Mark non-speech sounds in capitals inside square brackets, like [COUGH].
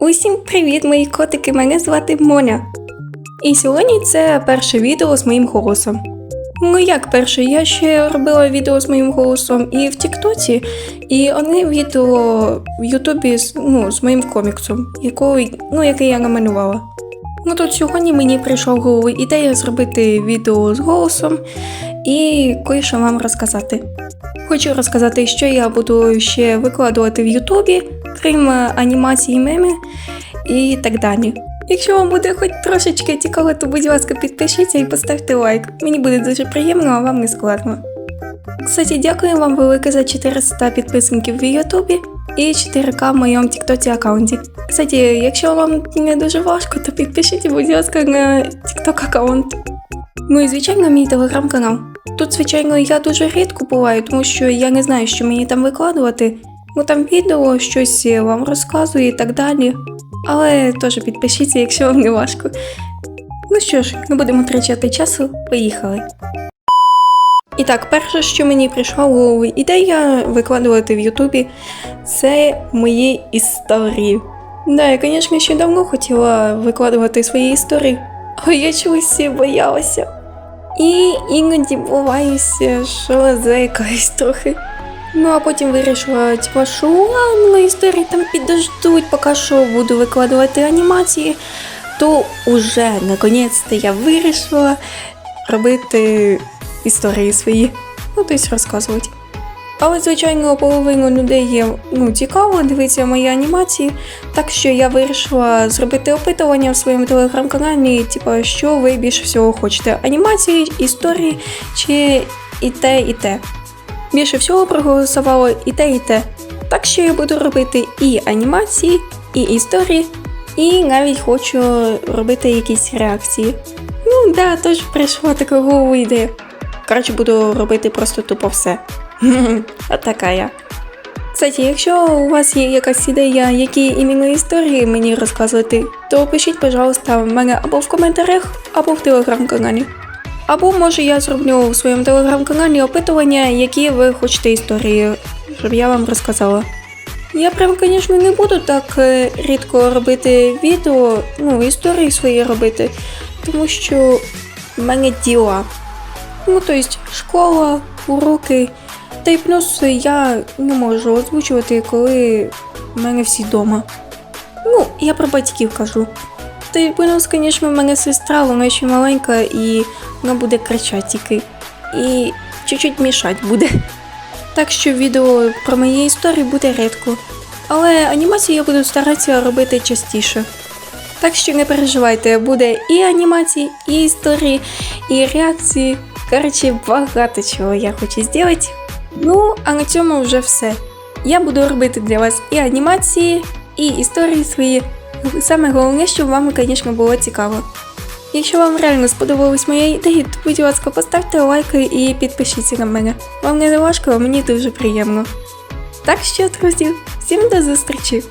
Усім привіт, мої котики! Мене звати Моня. І сьогодні це перше відео з моїм голосом. Ну як перше, я ще робила відео з моїм голосом і в Тіктоці, і одне відео в Ютубі з, ну, з моїм коміксом, який, ну, який я намалювала. Ну тут сьогодні мені прийшла в голову ідея зробити відео з голосом і кое-що вам розказати. Хочу розказати, що я буду ще викладувати в Ютубі, крім е, анімації меми і так далі. Якщо вам буде хоч трошечки цікаво, то будь ласка, підпишіться і поставте лайк. Мені буде дуже приємно, а вам не складно. Кстати, дякую вам велике за 400 підписників в Ютубі і 4К в моєму Тіктоці аккаунті. Кстати, якщо вам не дуже важко, то підпишіть, будь ласка, на Тікток аккаунт. Ну і звичайно, мій телеграм-канал. Тут, звичайно, я дуже рідко буваю, тому що я не знаю, що мені там викладувати. Ну там відео, щось вам розказую і так далі. Але теж підпишіться, якщо вам не важко. Ну що ж, не будемо втрачати часу, поїхали. І так, перше, що мені прийшла в голову ідея викладувати в Ютубі, це мої історії. Да, я, звісно, ще давно хотіла викладувати свої історії, але я чогось боялася. І іноді буваюся, що заякаюсь трохи. Ну а потім вирішила, типа, що ладно, історії там підождуть, поки що буду викладувати анімації, то уже наконець-то я вирішила робити історії свої, ну тобто розказувати. Але, звичайно, половину людей є ну, цікаво дивитися мої анімації, так що я вирішила зробити опитування в своєму телеграм-каналі, типу, що ви більше всього хочете: анімації, історії чи і те, і те. Більше всього проголосувало і те, і те. Так що я буду робити і анімації, і історії, і навіть хочу робити якісь реакції. Ну да, теж прийшла така голову ідея. Коротше, буду робити просто тупо все. [LAUGHS] А така я. Кстати, якщо у вас є якась ідея, які іменно історії мені розказувати, то пишіть, пожалуйста, в мене або в коментарях, або в телеграм-каналі. Або може я зроблю у своєму телеграм-каналі опитування, які ви хочете історії, щоб я вам розказала. Я прям, звісно, не буду так е, рідко робити відео, ну, історії свої робити, тому що в мене діла. Ну, тобто, школа, уроки. Та й плюс я не можу озвучувати, коли в мене всі вдома. Ну, я про батьків кажу. Та й плюс, звісно, в мене сестра, вона ще маленька і вона буде кричати тільки. І чуть-чуть мішати буде. Так що відео про мої історії буде рідко. Але анімацію я буду старатися робити частіше. Так що не переживайте, буде і анімації, і історії, і реакції. Коротше, багато чого я хочу зробити. Ну, а на цьому вже все. Я буду робити для вас і анімації, і історії свої. Саме головне, щоб вам, звісно, було цікаво. Якщо вам реально сподобалась моя ідея, то будь ласка, поставте лайки і підпишіться на мене. Вам не важко, а мені дуже приємно. Так що, друзі, всім до зустрічі!